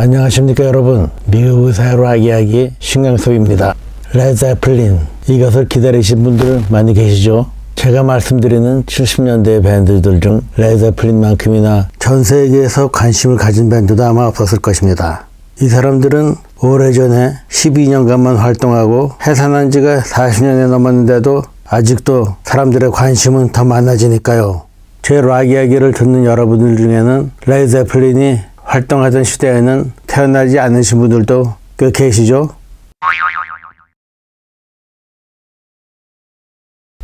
안녕하십니까 여러분. 미국 락 이야기 신강섭입니다. 레드zeppelin. 이것을 기다리신 분들 많이 계시죠? 제가 말씀드리는 70년대 밴드들 중 레드zepplin만큼이나 전 세계에서 관심을 가진 밴드도 아마 없었을 것입니다. 이 사람들은 오래전에 12년간만 활동하고 해산한 지가 40년이 넘었는데도 아직도 사람들의 관심은 더 많아지니까요. 제 락 이야기를 듣는 여러분들 중에는 레드zepplin이 활동하던 시대에는 태어나지 않으신 분들도 꽤 계시죠?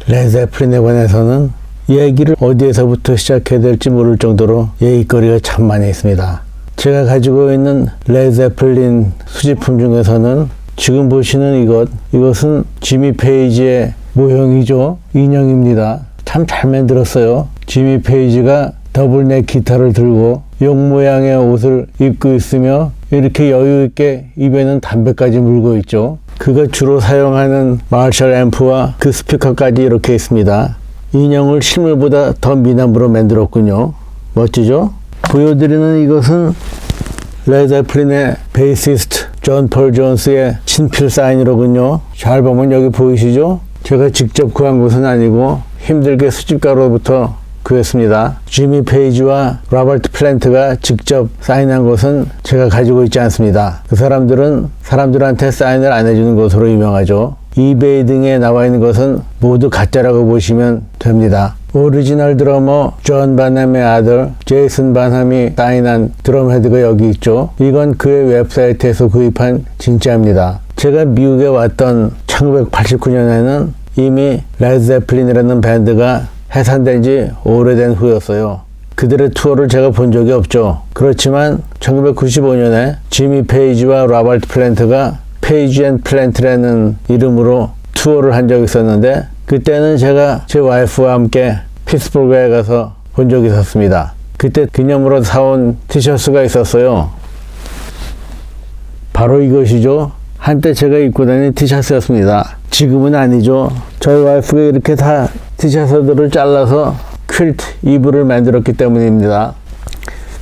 레드zepplin에 관해서는 얘기를 어디에서부터 시작해야 될지 모를 정도로 얘기거리가 참 많이 있습니다. 제가 가지고 있는 레드zeppelin 수집품 중에서는 지금 보시는 이것, 이것은 지미 페이지의 모형이죠. 인형입니다. 참 잘 만들었어요. 지미 페이지가 더블넥 기타를 들고 용 모양의 옷을 입고 있으며 이렇게 여유 있게 입에는 담배까지 물고 있죠. 그가 주로 사용하는 마셜 앰프와 그 스피커까지 이렇게 있습니다. 인형을 실물보다 더 미남으로 만들었군요. 멋지죠? 보여드리는 이것은 레드zepplin의 베이시스트 존 폴 존스의 친필 사인이로군요. 잘 보면 여기 보이시죠? 제가 직접 구한 것은 아니고 힘들게 수집가로부터 구했습니다. 지미 페이지와 로버트 플랜트가 직접 사인한 것은 제가 가지고 있지 않습니다. 그 사람들은 사람들한테 사인을 안 해주는 것으로 유명하죠. 이베이 등에 나와 있는 것은 모두 가짜라고 보시면 됩니다. 오리지널 드러머 존 바남의 아들 제이슨 바남이 사인한 드럼 헤드가 여기 있죠. 이건 그의 웹사이트에서 구입한 진짜입니다. 제가 미국에 왔던 1989년에는 이미 레드제플린이라는 밴드가 해산된 지 오래된 후였어요. 그들의 투어를 제가 본 적이 없죠. 그렇지만 1995년에 지미 페이지와 로버트 플랜트가 페이지 앤 플랜트라는 이름으로 투어를 한 적이 있었는데 그때는 제가 제 와이프와 함께 피스버그에 가서 본 적이 있었습니다. 그때 기념으로 사온 티셔츠가 있었어요. 바로 이것이죠. 한때 제가 입고 다니는 티셔츠였습니다. 지금은 아니죠. 저희 와이프가 이렇게 다 티셔츠들을 잘라서 퀼트 이불을 만들었기 때문입니다.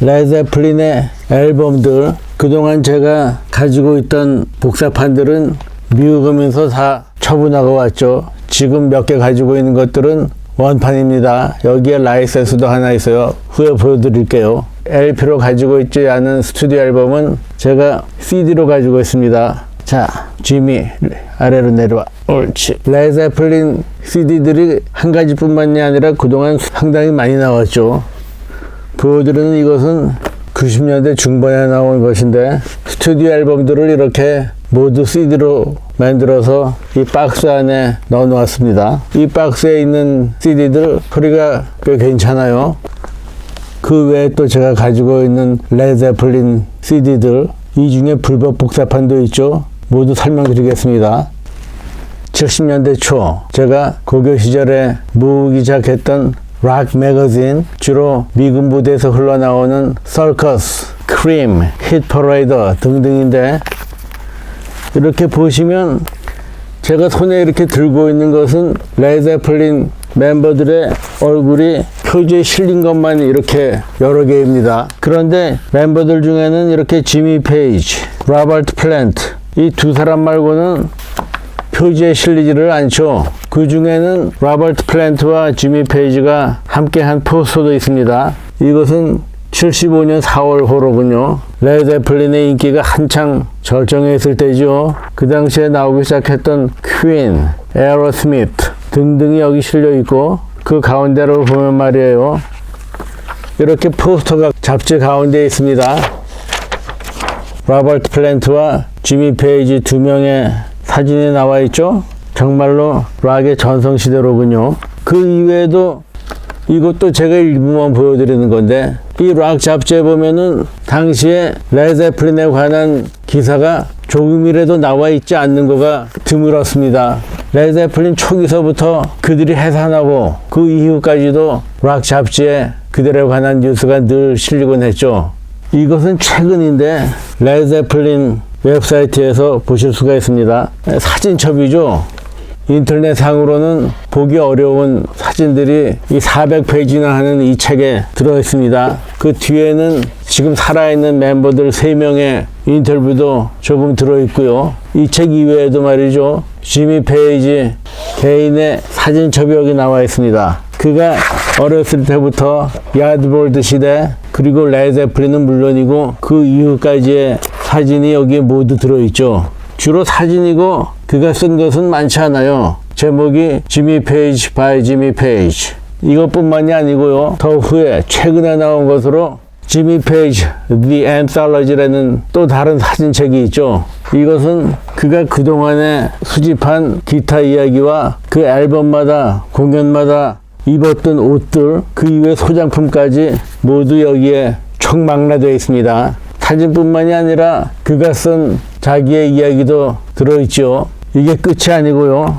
레드zepplin의 앨범들 그동안 제가 가지고 있던 복사판들은 미국 오면서 다 처분하고 왔죠. 지금 몇 개 가지고 있는 것들은 원판입니다. 여기에 라이센스도 하나 있어요. 후에 보여드릴게요. LP로 가지고 있지 않은 스튜디오 앨범은 제가 CD로 가지고 있습니다. 자, 지미 아래로 내려와. 옳지. 레드zeppelin CD들이 한 가지뿐만이 아니라 그동안 상당히 많이 나왔죠. 보여드리는 이것은 90년대 중반에 나온 것인데 스튜디오 앨범들을 이렇게 모두 CD로 만들어서 이 박스 안에 넣어 놓았습니다. 이 박스에 있는 CD들 소리가 꽤 괜찮아요. 그 외에 또 제가 가지고 있는 레드zeppelin CD들 이 중에 불법 복사판도 있죠. 모두 설명드리겠습니다. 70년대 초 제가 고교 시절에 모으기 시작했던 락 매거진 주로 미군 부대에서 흘러나오는 서커스, 크림, hit퍼레이더 등등인데 이렇게 보시면 제가 손에 이렇게 들고 있는 것은 레드zeppelin 멤버들의 얼굴이 표지에 실린 것만 이렇게 여러 개입니다. 그런데 멤버들 중에는 이렇게 지미 페이지, 로버트 플랜트 이 두 사람 말고는 표지에 실리지를 않죠. 그 중에는 로버트 플랜트와 지미 페이지가 함께한 포스터도 있습니다. 이것은 75년 4월 호로군요. 레드zepplin의 인기가 한창 절정에 있을 때죠. 그 당시에 나오기 시작했던 퀸, 에어로스미트 등등이 여기 실려 있고 그 가운데로 보면 말이에요. 이렇게 포스터가 잡지 가운데 있습니다. 로버트 플랜트와 지미 페이지 두 명의 사진이 나와 있죠. 정말로 락의 전성시대로군요. 그 이외에도 이것도 제가 일부만 보여드리는 건데 이 락 잡지에 보면은 당시에 레드zepplin에 관한 기사가 조금이라도 나와 있지 않는 거가 드물었습니다. 레드zeppelin 초기서부터 그들이 해산하고 그 이후까지도 락 잡지에 그들에 관한 뉴스가 늘 실리곤 했죠. 이것은 최근인데 레드zeppelin 웹사이트에서 보실 수가 있습니다. 사진첩이죠. 인터넷상으로는 보기 어려운 사진들이 이 400페이지나 하는 이 책에 들어 있습니다. 그 뒤에는 지금 살아있는 멤버들 3명의 인터뷰도 조금 들어 있고요. 이 책 이외에도 말이죠. 지미 페이지 개인의 사진 첩여기 나와 있습니다. 그가 어렸을 때부터 야드볼드 시대 그리고 레제플린은 물론이고 그 이후까지의 사진이 여기에 모두 들어있죠. 주로 사진이고 그가 쓴 것은 많지 않아요. 제목이 지미 페이지 바이 지미 페이지 이것뿐만이 아니고요. 더 후에 최근에 나온 것으로 지미 페이지 The Anthology라는 또 다른 사진책이 있죠. 이것은 그가 그동안에 수집한 기타 이야기와 그 앨범마다 공연마다 입었던 옷들 그 이외 소장품까지 모두 여기에 총망라되어 있습니다. 사진뿐만이 아니라 그가 쓴 자기의 이야기도 들어있죠. 이게 끝이 아니고요.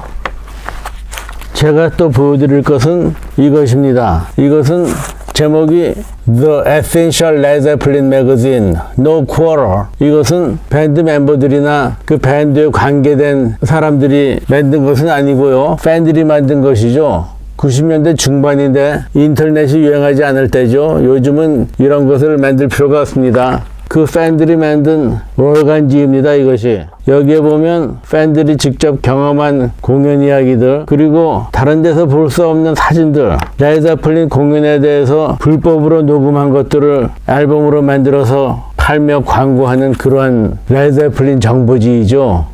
제가 또 보여드릴 것은 이것입니다. 이것은 제목이 The Essential Led Zeppelin Magazine No Quarrel 이것은 밴드 멤버들이나 그 밴드에 관계된 사람들이 만든 것은 아니고요. 팬들이 만든 것이죠. 90년대 중반인데 인터넷이 유행하지 않을 때죠. 요즘은 이런 것을 만들 필요가 없습니다. 그 팬들이 만든 월간지입니다. 이것이 여기에 보면 팬들이 직접 경험한 공연 이야기들 그리고 다른 데서 볼 수 없는 사진들 레이저플린 공연에 대해서 불법으로 녹음한 것들을 앨범으로 만들어서 팔며 광고하는 그러한 레이저플린 정보지이죠.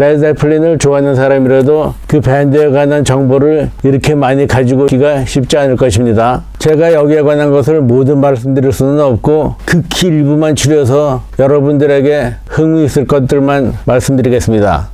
레드zepplin을 좋아하는 사람이라도 그 밴드에 관한 정보를 이렇게 많이 가지고 있기가 쉽지 않을 것입니다. 제가 여기에 관한 것을 모두 말씀드릴 수는 없고 극히 일부만 줄여서 여러분들에게 흥미 있을 것들만 말씀드리겠습니다.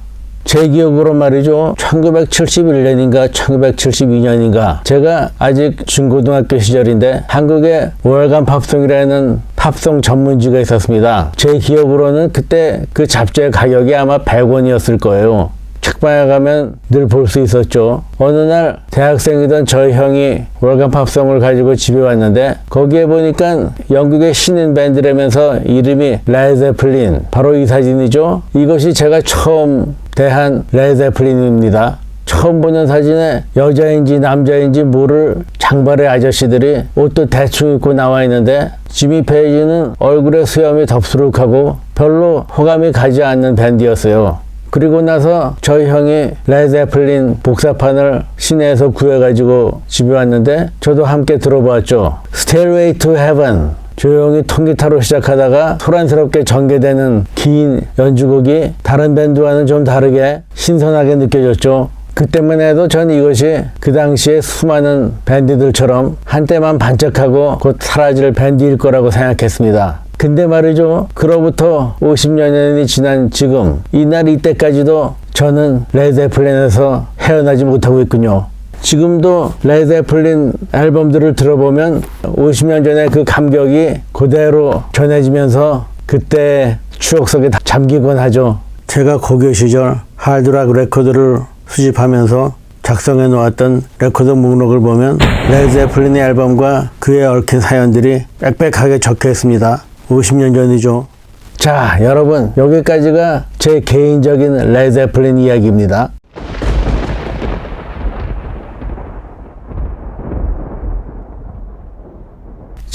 제 기억으로 말이죠. 1971년인가 1972년인가 제가 아직 중고등학교 시절인데 한국에 월간 팝송이라는 팝송 전문지가 있었습니다. 제 기억으로는 그때 그 잡지의 가격이 아마 100원이었을 거예요. 책방에 가면 늘 볼 수 있었죠. 어느 날 대학생이던 저희 형이 월간 팝송을 가지고 집에 왔는데 거기에 보니까 영국의 신인 밴드라면서 이름이 레제플린 바로 이 사진이죠. 이것이 제가 처음 대한 레제플린입니다. 처음 보는 사진에 여자인지 남자인지 모를 장발의 아저씨들이 옷도 대충 입고 나와 있는데 지미 페이지는 얼굴에 수염이 덥수룩하고 별로 호감이 가지 않는 밴드였어요. 그리고 나서 저희 형이 레제플린 복사판을 시내에서 구해가지고 집에 왔는데 저도 함께 들어봤죠. Stairway to Heaven. 조용히 통기타로 시작하다가 소란스럽게 전개되는 긴 연주곡이 다른 밴드와는 좀 다르게 신선하게 느껴졌죠. 그때만 해도 전 이것이 그 당시에 수많은 밴드들처럼 한때만 반짝하고 곧 사라질 밴드일 거라고 생각했습니다. 근데 말이죠. 그로부터 50년이 지난 지금 이날 이때까지도 저는 레드zepplin에서 헤어나지 못하고 있군요. 지금도 레드zeppelin 앨범들을 들어보면 50년 전에 그 감격이 그대로 전해지면서 그때 추억 속에 다 잠기곤 하죠. 제가 고교 시절 하드락 레코드를 수집하면서 작성해 놓았던 레코드 목록을 보면 레드제플린의 앨범과 그에 얽힌 사연들이 빽빽하게 적혀 있습니다. 50년 전이죠. 자, 여러분 여기까지가 제 개인적인 레드제플린 이야기입니다.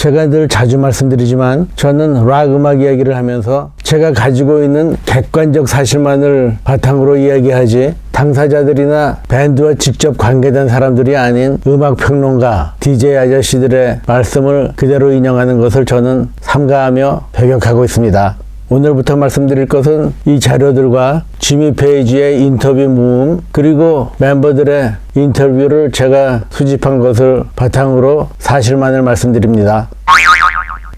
제가 늘 자주 말씀드리지만 저는 락 음악 이야기를 하면서 제가 가지고 있는 객관적 사실만을 바탕으로 이야기하지 당사자들이나 밴드와 직접 관계된 사람들이 아닌 음악 평론가, DJ 아저씨들의 말씀을 그대로 인용하는 것을 저는 삼가하며 배격하고 있습니다. 오늘부터 말씀드릴 것은 이 자료들과 지미 페이지의 인터뷰 모음 그리고 멤버들의 인터뷰를 제가 수집한 것을 바탕으로 사실만을 말씀드립니다.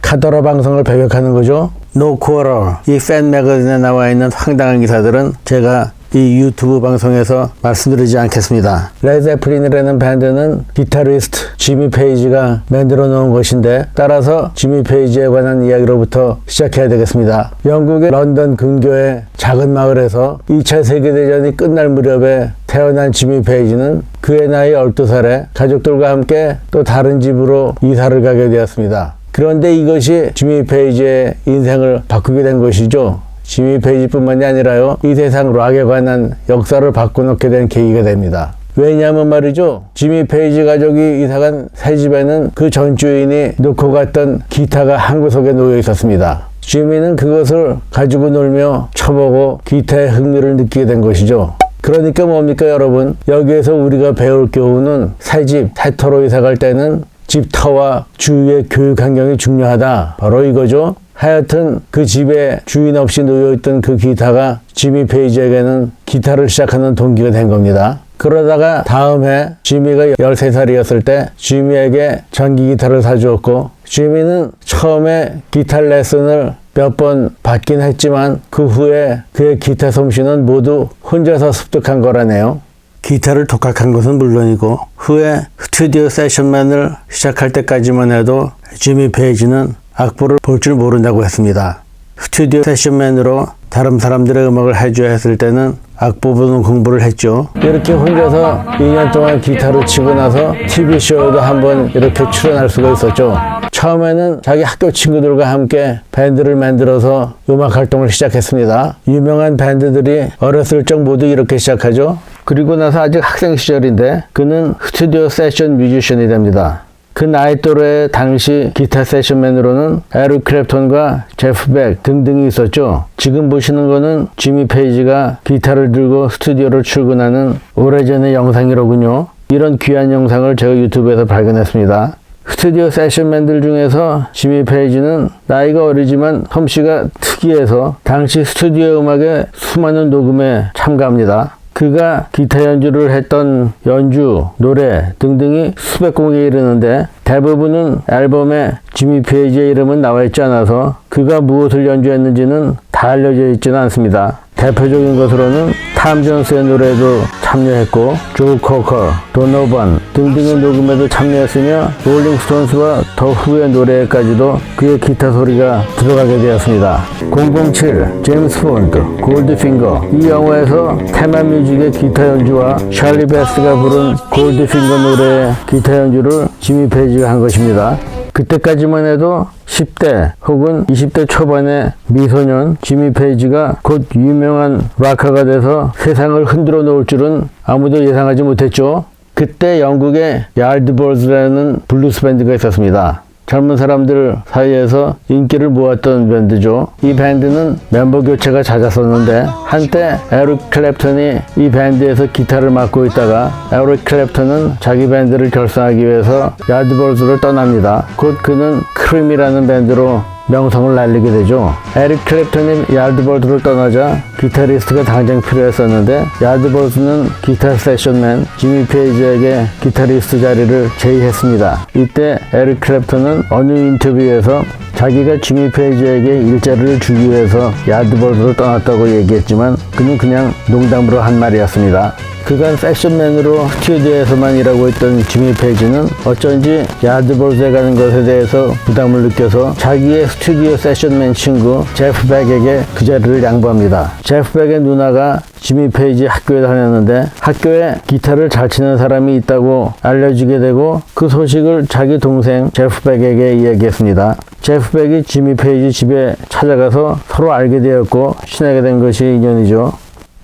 카더라 방송을 배격하는 거죠. 노 코어럴 이팬 매거진에 나와 있는 황당한 기사들은 제가 이 유튜브 방송에서 말씀드리지 않겠습니다. 레드zepplin이라는 밴드는 기타리스트 지미 페이지가 만들어 놓은 것인데 따라서 지미 페이지에 관한 이야기로부터 시작해야 되겠습니다. 영국의 런던 근교의 작은 마을에서 2차 세계대전이 끝날 무렵에 태어난 지미 페이지는 그의 나이 12살에 가족들과 함께 또 다른 집으로 이사를 가게 되었습니다. 그런데 이것이 지미 페이지의 인생을 바꾸게 된 것이죠. 지미 페이지뿐만이 아니라요 이 세상 락에 관한 역사를 바꿔놓게 된 계기가 됩니다. 왜냐하면 말이죠. 지미 페이지 가족이 이사간 새 집에는 그 전 주인이 놓고 갔던 기타가 한 구석에 놓여 있었습니다. 지미는 그것을 가지고 놀며 쳐보고 기타의 흥미를 느끼게 된 것이죠. 그러니까 뭡니까 여러분? 여기에서 우리가 배울 교훈은 새 집, 새 터로 이사 갈 때는 집터와 주위의 교육 환경이 중요하다. 바로 이거죠. 하여튼 그 집에 주인 없이 놓여있던 그 기타가 지미 페이지에게는 기타를 시작하는 동기가 된 겁니다. 그러다가 다음 해 지미가 13살이었을 때 지미에게 전기 기타를 사주었고 지미는 처음에 기타 레슨을 몇 번 받긴 했지만 그 후에 그의 기타 솜씨는 모두 혼자서 습득한 거라네요. 기타를 독학한 것은 물론이고 후에 스튜디오 세션맨을 시작할 때까지만 해도 지미 페이지는 악보를 볼 줄 모른다고 했습니다. 스튜디오 세션맨으로 다른 사람들의 음악을 해줘야 했을 때는 악보 보는 공부를 했죠. 이렇게 혼자서 2년 동안 기타를 치고 나서 TV쇼에도 한번 이렇게 출연할 수가 있었죠. 처음에는 자기 학교 친구들과 함께 밴드를 만들어서 음악 활동을 시작했습니다. 유명한 밴드들이 어렸을 적 모두 이렇게 시작하죠. 그리고 나서 아직 학생 시절인데 그는 스튜디오 세션 뮤지션이 됩니다. 그 나이 또래 당시 기타 세션맨으로는 에릭 크랩톤과 제프 백 등등이 있었죠. 지금 보시는 거는 지미 페이지가 기타를 들고 스튜디오를 출근하는 오래전의 영상이로군요. 이런 귀한 영상을 제가 유튜브에서 발견했습니다. 스튜디오 세션맨들 중에서 지미 페이지는 나이가 어리지만 솜씨가 특이해서 당시 스튜디오 음악의 수많은 녹음에 참가합니다. 그가 기타 연주를 했던 연주, 노래 등등이 수백 곡에 이르는데 대부분은 앨범에 지미 페이지의 이름은 나와 있지 않아서 그가 무엇을 연주했는지는 다 알려져 있지는 않습니다. 대표적인 것으로는 탐 존스의 노래도 참여했고 조 코커, 도노반 등등의 녹음에도 참여했으며 롤링스톤스와 더 후의 노래까지도 그의 기타 소리가 들어가게 되었습니다. 007, 제임스 본드, 골드핑거 이 영화에서 테마 뮤직의 기타 연주와 찰리 베스가 부른 골드핑거 노래의 기타 연주를 지미 페이지가 한 것입니다. 그때까지만 해도 10대 혹은 20대 초반의 미소년 지미 페이지가 곧 유명한 락커가 돼서 세상을 흔들어 놓을 줄은 아무도 예상하지 못했죠. 그때 영국에 야드볼즈라는 블루스 밴드가 있었습니다. 젊은 사람들 사이에서 인기를 모았던 밴드죠. 이 밴드는 멤버 교체가 잦았었는데 한때 에릭 클랩턴이 이 밴드에서 기타를 맡고 있다가 에릭 클랩턴은 자기 밴드를 결성하기 위해서 야드볼즈를 떠납니다. 곧 그는 크림이라는 밴드로 명성을 날리게 되죠. 에릭 클랩턴이 야드볼드를 떠나자 기타리스트가 당장 필요했었는데 야드볼드는 기타 세션맨 지미 페이지에게 기타리스트 자리를 제의했습니다. 이때 에릭 클랩턴은 어느 인터뷰에서 자기가 지미 페이지에게 일자리를 주기 위해서 야드볼드를 떠났다고 얘기했지만 그는 그냥 농담으로 한 말이었습니다. 그간 패션맨으로 스튜디오에서만 일하고 있던 지미 페이지는 어쩐지 야드볼즈에 가는 것에 대해서 부담을 느껴서 자기의 스튜디오 세션맨 친구 제프 백에게 그 자리를 양보합니다. 제프 백의 누나가 지미 페이지 학교에 다녔는데 학교에 기타를 잘 치는 사람이 있다고 알려주게 되고 그 소식을 자기 동생 제프 백에게 이야기했습니다. 제프 백이 지미 페이지 집에 찾아가서 서로 알게 되었고 친하게 된 것이 인연이죠.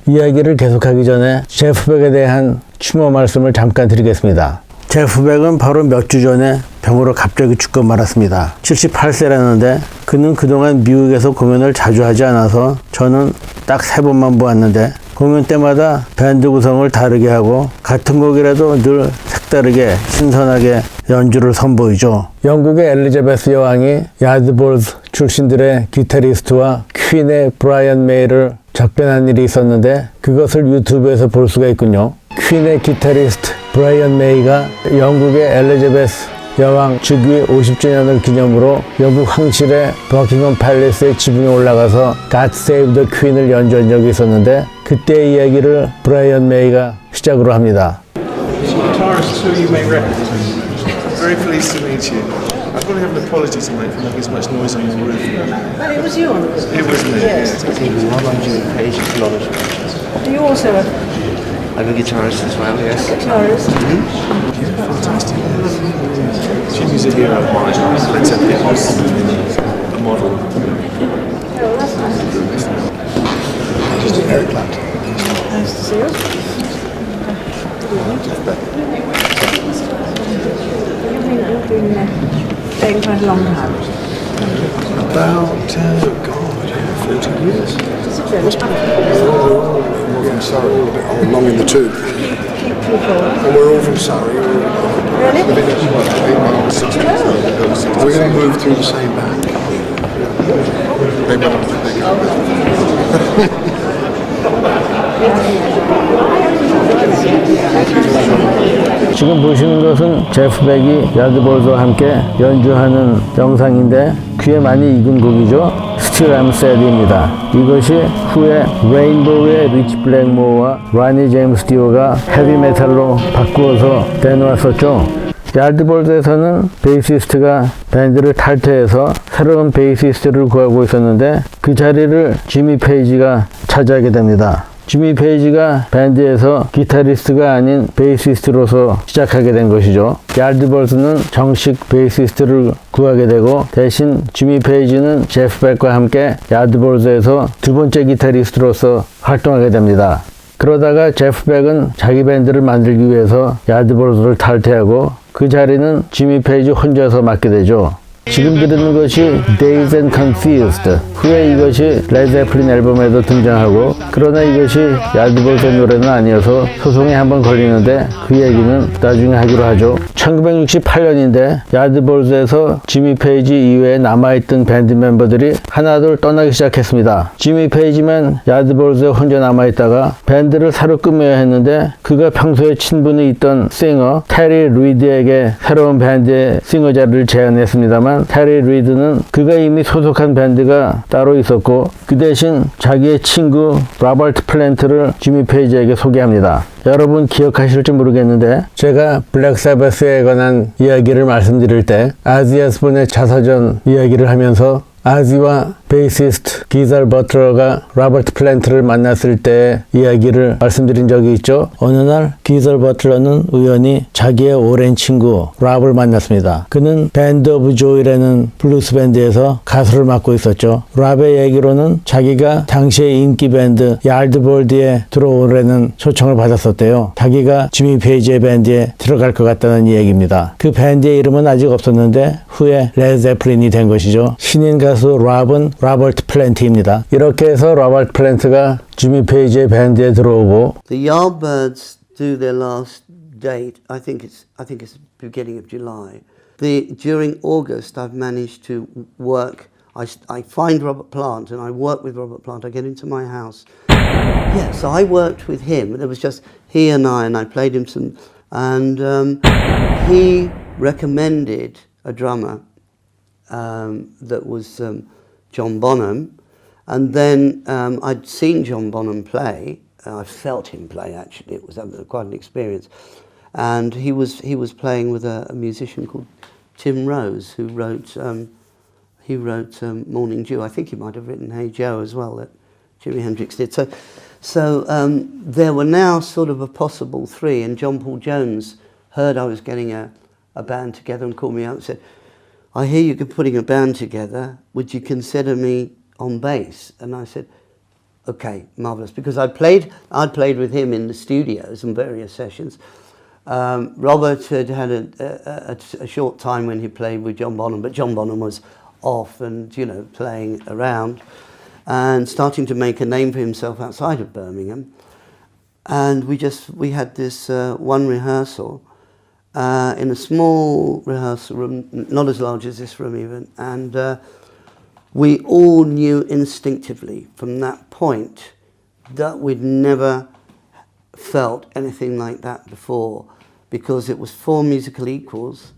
이야기를 계속하기 전에 제프백에 대한 추모 말씀을 잠깐 드리겠습니다. 제프백은 바로 몇 주 전에 병으로 갑자기 죽고 말았습니다. 78세라는데 그는 그동안 미국에서 공연을 자주 하지 않아서 저는 딱 세 번만 보았는데 공연 때마다 밴드 구성을 다르게 하고 같은 곡이라도 늘 색다르게 신선하게 연주를 선보이죠. 영국의 엘리자베스 여왕이 야드볼즈 출신들의 기타리스트와 퀸의 브라이언 메이를 작변한 일이 있었는데 그것을 유튜브에서 볼 수가 있군요. 퀸의 기타리스트 브라이언 메이가 영국의 엘리자베스 여왕 즉위 50주년을 기념으로 영국 황실의 버킹엄 팰리스의 지붕에 올라가서 God Save the Queen을 연주한 적이 있었는데 그때의 이야기를 브라이언 메이가 시작으로 합니다. guitarist who you may recognise. Very pleased to meet you. I probably have an apology to make for making so much noise on your roof. Well, it was you on the roof. It was me. Yes. yes. Are you also a I'm a guitarist as well, yes. guitarist? Fantastic. Jimmy's a hero of mine. Let's have him. A model. Oh, that's nice. Союз. Tegen mijn landhuis. About, uh, God, 40 years. Must all from Surrey, long in the tooth. And we're all from Surrey. Really? We're going to move through the same bank. 지금 보시는 것은 제프 백이 야드볼즈와 함께 연주하는 영상인데 귀에 많이 익은 곡이죠. 스틸 암 새드입니다. 이것이 후에 레인보우의 리치 블랙모어와 라니 제임스 디오가 헤비메탈로 바꾸어서 내놓았었죠. 야드볼드에서는 베이시스트가 밴드를 탈퇴해서 새로운 베이시스트를 구하고 있었는데 그 자리를 지미 페이지가 차지하게 됩니다. 지미 페이지가 밴드에서 기타리스트가 아닌 베이시스트로서 시작하게 된 것이죠. 야드볼스는 정식 베이시스트를 구하게 되고 대신 지미 페이지는 제프 백과 함께 야드볼스에서 두 번째 기타리스트로서 활동하게 됩니다. 그러다가 제프 백은 자기 밴드를 만들기 위해서 야드볼스를 탈퇴하고 그 자리는 지미 페이지 혼자서 맡게 되죠. 지금 들으는 것이 Dazed and Confused 후에 이것이 레드zeppelin 앨범에도 등장하고 그러나 이것이 야드볼스의 노래는 아니어서 소송에 한번 걸리는데 그 얘기는 나중에 하기로 하죠. 1968년인데 야드볼스에서 지미 페이지 이외에 남아있던 밴드 멤버들이 하나둘 떠나기 시작했습니다. 지미 페이지만 야드볼스에 혼자 남아있다가 밴드를 새로 꾸며야 했는데 그가 평소에 친분이 있던 싱어 테리 리드에게 새로운 밴드의 싱어 자리를 제안했습니다만 테리 리드는 그가 이미 소속한 밴드가 따로 있었고 그 대신 자기의 친구 로버트 플랜트를 지미 페이지에게 소개합니다. 여러분 기억하실지 모르겠는데 제가 블랙사바스에 관한 이야기를 말씀드릴 때 아지아스본의 자서전 이야기를 하면서 아지와 베이시스트 기잘 버트러가 로버트 플랜트를 만났을 때 이야기를 말씀드린 적이 있죠. 어느 날 기잘 버트러는 우연히 자기의 오랜 친구 랍을 만났습니다. 그는 밴드 오브 조이라는 블루스 밴드에서 가수를 맡고 있었죠. 랍의 얘기로는 자기가 당시의 인기 밴드 얄드볼드에 들어오라는 초청을 받았었대요. 자기가 지미 페이지의 밴드에 들어갈 것 같다는 이야기입니다. 그 밴드의 이름은 아직 없었는데 후에 레드제플린이 된 것이죠. 신인 가수 랍은 라버트 플랜트입니다. 이렇게 해서 라버트 플랜트가 지미 페이지의 밴드에 들어오고 The Yardbirds do their last date. I think it's I think it's beginning of July. The during August I've managed to work I, I find Robert Plant and I work with Robert Plant. I get into my house. Yeah, so I worked with him. It was just he and I, and I played him some. And um, he recommended a drummer um, that was um, John Bonham. And then um, I'd seen John Bonham play. Uh, I felt him play actually. It was quite an experience. And he was he was playing with a, a musician called Tim Rose, who wrote um, he wrote um, Morning Dew. I think he might have written Hey Joe as well that Jimi Hendrix did. So so um, there were now sort of a possible three. And John Paul Jones heard I was getting a, a band together and called me up and said, I hear you're putting a band together. Would you consider me on bass? And I said, okay, marvelous. Because I played, I'd played with him in the studios and various sessions. Um, Robert had had a, a, a, a short time when he played with John Bonham, but John Bonham was off and you know playing around and starting to make a name for himself outside of Birmingham. And we just we had this uh, one rehearsal uh, in a small rehearsal room, n- not as large as this room even, and uh, we all knew instinctively from that point that we'd never felt anything like that before because it was four musical equals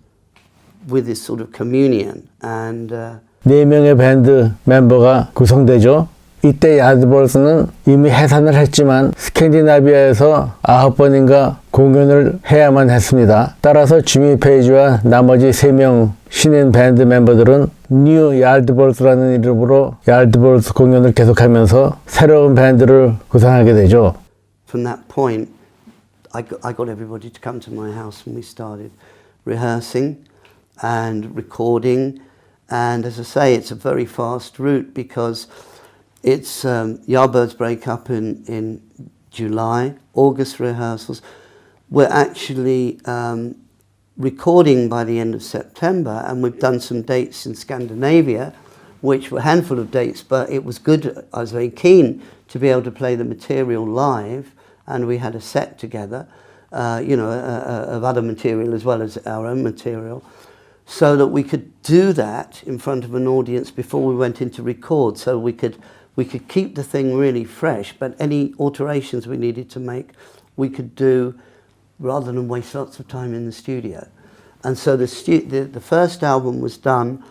with this sort of communion and uh, 네 명의 밴드 멤버가 구성되죠. 이때 야드볼스는 이미 해산을 했지만 스캔디나비아에서 아홉 번인가 공연을 해야만 했습니다. 따라서 지미 페이지와 나머지 세명 신인 밴드 멤버들은 뉴 야드볼스라는 이름으로 야드볼스 공연을 계속하면서 새로운 밴드를 구성하게 되죠. from that point, I got, I got everybody to come to my house and we started rehearsing and recording. And as I say, it's a very fast route because it's um, Yardbirds break up in, in July, August rehearsals. We're actually um, recording by the end of September, and we've done some dates in Scandinavia, which were a handful of dates, but it was good. I was very keen to be able to play the material live, and we had a set together, uh, you know, uh, uh, of other material as well as our own material, so that we could do that in front of an audience before we went into record, so we could we could keep the thing really fresh, but any alterations we needed to make, we could do rather than waste lots of time in the studio. And so the, stu- the, the first album was done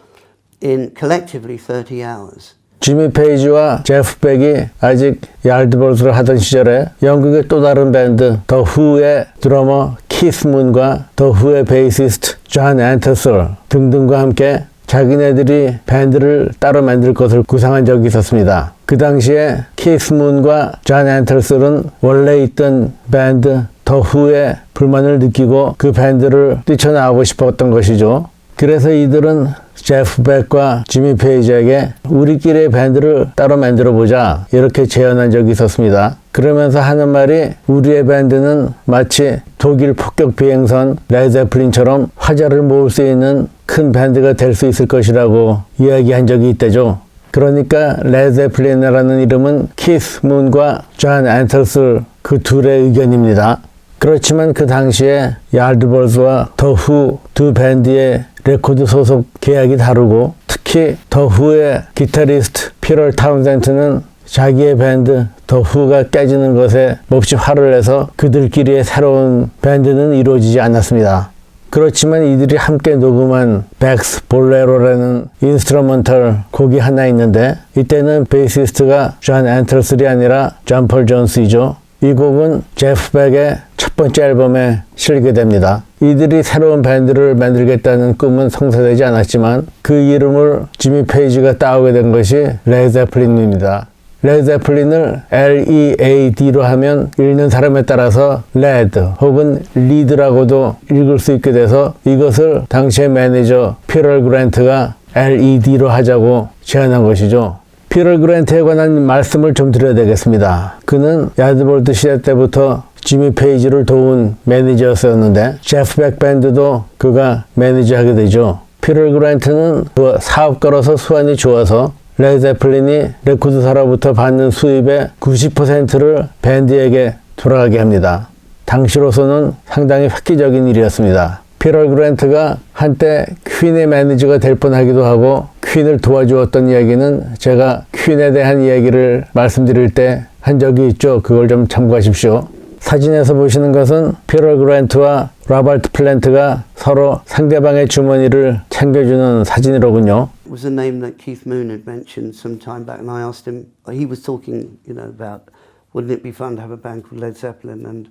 in collectively 30 hours. 지미 페이지와 제프 백이 아직 얄드볼스를 하던 시절에 영국의 또 다른 밴드 더 후의 드러머 키스 문과 더 후의 베이시스트 존 앤터슬 등등과 함께 자기네들이 밴드를 따로 만들 것을 구상한 적이 있었습니다. 그 당시에 키스 문과 존 앤터슬은 원래 있던 밴드 더 후의 불만을 느끼고 그 밴드를 뛰쳐나오고 싶었던 것이죠. 그래서 이들은 제프 백과 지미 페이지에게 우리끼리의 밴드를 따로 만들어 보자 이렇게 제안한 적이 있었습니다. 그러면서 하는 말이 우리의 밴드는 마치 독일 폭격 비행선 레제플린처럼 화제를 모을 수 있는 큰 밴드가 될 수 있을 것이라고 이야기한 적이 있대죠. 그러니까 레제플린이라는 이름은 키스 문과 존 앤터슬 그 둘의 의견입니다. 그렇지만 그 당시에 얄드볼스와 더후 두 밴드의 레코드 소속 계약이 다르고 특히 더 후의 기타리스트 피럴 타운센트는 자기의 밴드 더 후가 깨지는 것에 몹시 화를 내서 그들끼리의 새로운 밴드는 이루어지지 않았습니다. 그렇지만 이들이 함께 녹음한 백스 볼레로라는 인스트루먼털 곡이 하나 있는데 이때는 베이시스트가 존 앤틀슬이 아니라 존 폴 존스이죠. 이 곡은 제프 백의 첫 번째 앨범에 실게 됩니다. 이들이 새로운 밴드를 만들겠다는 꿈은 성사되지 않았지만 그 이름을 지미 페이지가 따오게 된 것이 레제플린입니다. 레제플린을 L-E-A-D로 하면 읽는 사람에 따라서 레드 혹은 리드라고도 읽을 수 있게 돼서 이것을 당시의 매니저 피럴 그랜트가 L-E-D로 하자고 제안한 것이죠. 피럴 그랜트에 관한 말씀을 좀 드려야 되겠습니다. 그는 야드볼트 시대 때부터 지미 페이지를 도운 매니저였었는데 제프 백 밴드도 그가 매니저하게 되죠. 피럴 그랜트는 그 사업가로서 수완이 좋아서 레제플린이 레코드사로부터 받는 수입의 90%를 밴드에게 돌아가게 합니다. 당시로서는 상당히 획기적인 일이었습니다. 피럴 그랜트가 한때 퀸의 매니저가 될 뻔하기도 하고 퀸을 도와주었던 이야기는 제가 퀸에 대한 이야기를 말씀드릴 때 한 적이 있죠. 그걸 좀 참고하십시오. 사진에서 보시는 것은 피럴 그랜트와 라발트 플랜트가 서로 상대방의 주머니를 챙겨주는 사진이로군요. Was a name that Keith Moon had mentioned some time back, and I asked him. He was talking, you know, about wouldn't it be fun to have a band called Led Zeppelin, and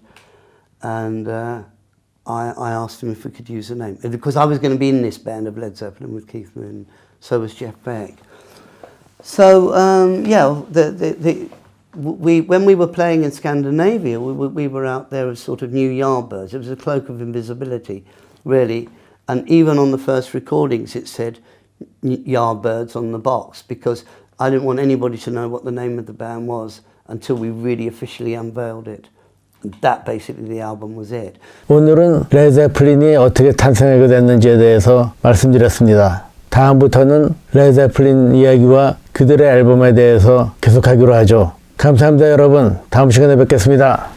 and uh, I, I asked him if we could use the name because I was going to be in this band of Led Zeppelin with Keith Moon. So was Jeff Beck. So um, yeah, the, the, the, we when we were playing in Scandinavia, we, were- we were out there as sort of new yardbirds. It was a cloak of invisibility, really. And even on the first recordings, it said yardbirds on the box because I didn't want anybody to know what the name of the band was until we really officially unveiled it. That basically the album was it. 오늘은 레제플린이 어떻게 탄생하게 됐는지에 대해서 말씀드렸습니다. 다음부터는 레제플린 이야기와 그들의 앨범에 대해서 계속하기로 하죠. 감사합니다, 여러분. 다음 시간에 뵙겠습니다.